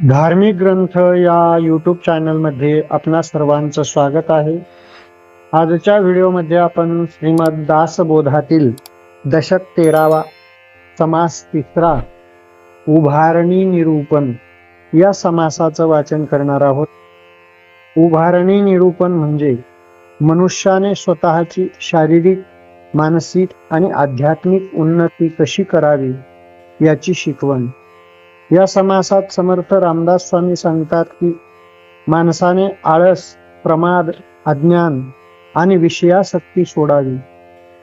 धार्मिक ग्रंथ या यूट्यूब चॅनलमध्ये आपणा सर्वांचं स्वागत आहे. आजच्या व्हिडिओमध्ये आपण श्रीमद दासबोधातील दशक तेरावा समास तिसरा उभारणी निरूपण या समासाचं वाचन करणार आहोत. उभारणी निरूपण म्हणजे मनुष्याने स्वतःची शारीरिक मानसिक आणि आध्यात्मिक उन्नती कशी करावी याची शिकवण. या समासात समर्थ रामदास स्वामी सांगतात की माणसाने आळस प्रमाद अज्ञान आणि विषयासक्ती सोडावी.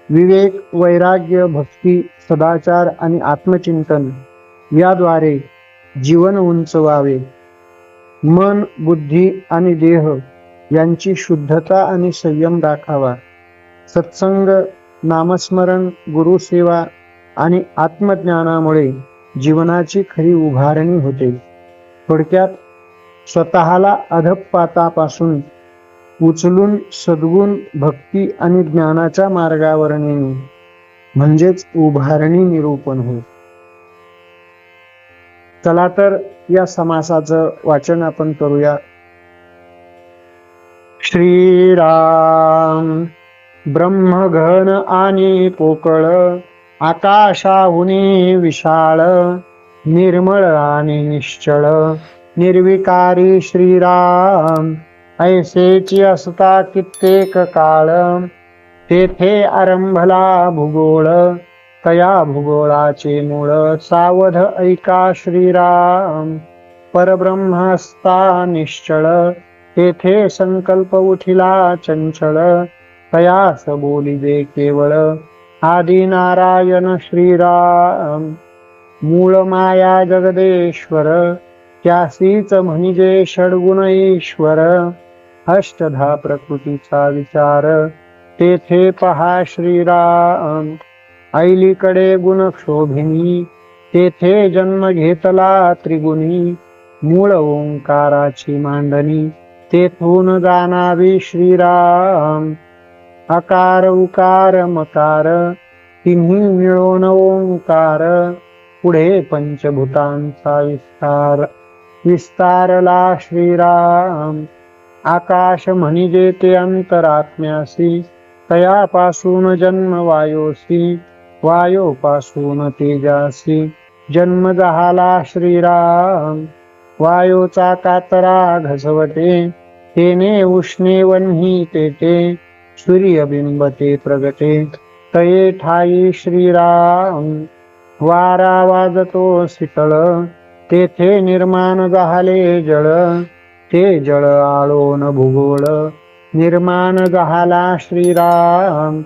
विवेक वैराग्य भक्ती सदाचार आणि आत्मचिंतन याद्वारे जीवन उंचवावे. मन बुद्धी आणि देह यांची शुद्धता आणि संयम राखावा. सत्संग नामस्मरण गुरुसेवा आणि आत्मज्ञानामुळे जीवनाची खरी उभारणी होते. थोडक्यात स्वतःला अधपातापासून उचलून सद्गुण भक्ती आणि ज्ञानाच्या मार्गावर नेणे. म्हणजेच उभारणी निरूपण होय. चला तर या समासाचं वाचन आपण करूया. श्रीराम ब्रह्मघन आणि पोकळ आकाशाहुनी विशाळ निर्मळ आणि निश्चळ निर्विकारी श्रीराम. ऐसेची असता कित्येक काळ तेथे आरंभला भूगोळ तया भूगोळाचे मूळ सावध ऐका श्रीराम. परब्रह्मस्ता निश्चळ तेथे संकल्प उठिला चंचळ तयास बोलिदे केवळ. आदिनारायण श्रीराम मूळ माया जगदेश्वर त्यासीच म्हणजे षडगुण ईश्वर अष्टधा प्रकृतीचा विचार तेथे पहा श्रीराम. ऐलीकडे गुण शोभिनी तेथे जन्म घेतला त्रिगुणी मूळ ओंकाराची मांडणी तेथून जाणावी श्रीराम. आकार उकार मकार तिन्ही मिळून ओंकार. पुढे पंचभूतांचा विस्तार. विस्तारला श्रीराम. आकाश म्हणजे ते अंतरात्म्यासी तयापासून जन्म वायोसी वायोपासून तेजासी जन्म झाला श्रीराम. वायोचा कातरा घसवटे तेने उष्णे वन्ही तेटे सूर्यबिंबते प्रगटे तये ठाई श्रीराम। वारा वाजतो शीतळ तेथे निर्माण झाले जळ। ते जळ आळोन भूगोळ। निर्माण झाला श्रीराम।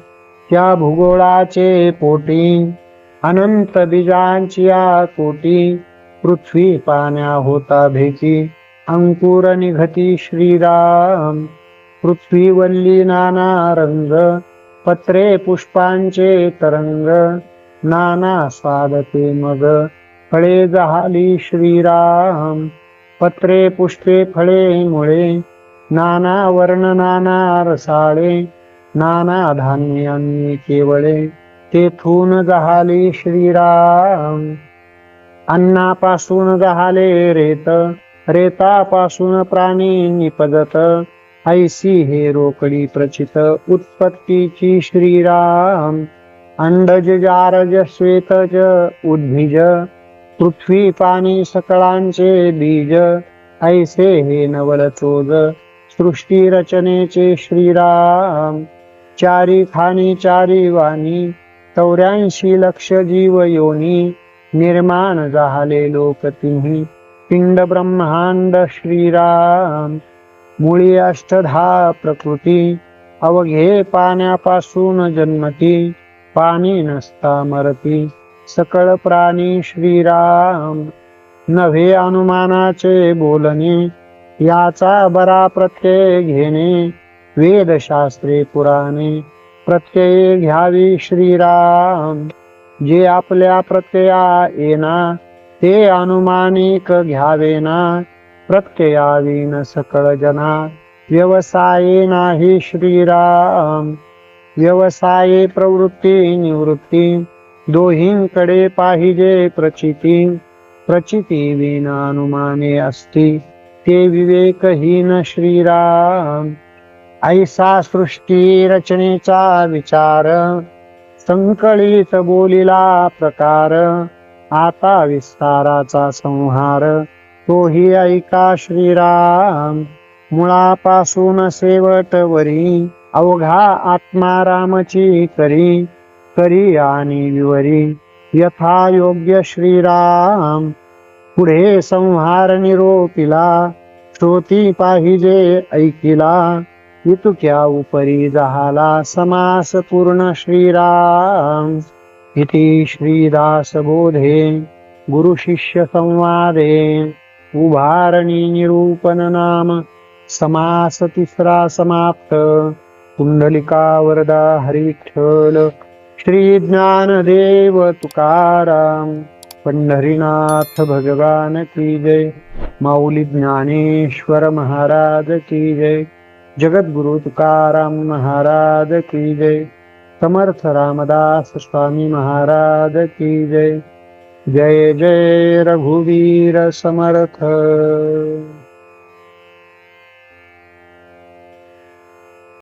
त्या भूगोळाचे पोटी। अनंत बीजांची कोटी। पृथ्वी पाण्या होता भेटी। अंकुर निघती श्रीराम। पृथ्वीवल्ली नाना रंग पत्रे पुष्पांचे तरंग नाना स्वादते मग. फळे जहाली श्रीराम पत्रे पुष्पे फळे मुळे नाना वर्ण नाना रसाळे नाना धान्यांनी केवळे तेथून जहाली श्रीराम. अन्नापासून जहाले रेत रेतापासून प्राणी निपजत ऐसी हे रोकडी प्रचित उत्पत्तीची श्रीराम. अंडज जारज श्वेतज उद्भिज. पृथ्वी पाणी सकळांचे बीज. ऐसे हे नवल चोज सृष्टी रचनेचे श्रीराम. चारी खानी चारी वाणी चौऱ्याऐंशी लक्ष जीव योनी. निर्माण झाले लोक तिन्ही. पिंड ब्रह्मांड श्रीराम. मुळी अष्टधा प्रकृती अवघे पाण्यापासून जन्मती पाणी नसता मरती सकळ प्राणी श्रीराम. नव्हे अनुमानाचे बोलणे याचा बरा प्रत्यय घेणे वेदशास्त्रे पुराणे प्रत्यय घ्यावी श्रीराम. जे आपल्या प्रत्यया येना ते अनुमानिक घ्यावे ना प्रत्ययावीन सकळ जना व्यवसाये नाही श्रीराम. व्यवसाये प्रवृत्ती निवृत्ती दोहींकडे पाहिजे प्रचिती. प्रचिती विना अनुमाने असती ते विवेकहीन श्रीराम. ऐसा सृष्टी रचनेचा विचार संकळीत बोलिला प्रकार आता विस्ताराचा संहार. तोही ऐका श्रीराम. मुळापासून शेवटवरी अवघा आत्मा रामची करी करी आणि विवरी. यथा योग्य श्रीराम. पुढे संहार निरोपिला श्रोती पाहिजे ऐकिला. इतुक्या उपरी जहाला समास पूर्ण श्रीराम. इति श्रीदास बोधे गुरु संवादे. उभारणी निरूपण नाम समास तिसरा समाप्त कुंडलिका वरदा हरिठ्ठल श्री ज्ञानदेव तुकाराम पंढरीनाथ भगवान की जय माऊली ज्ञानेश्वर महाराज की जय जगद्गुरु तुकाराम महाराज की जय समर्थ रामदास स्वामी महाराज की जय जय जय रघुवीर समर्थ।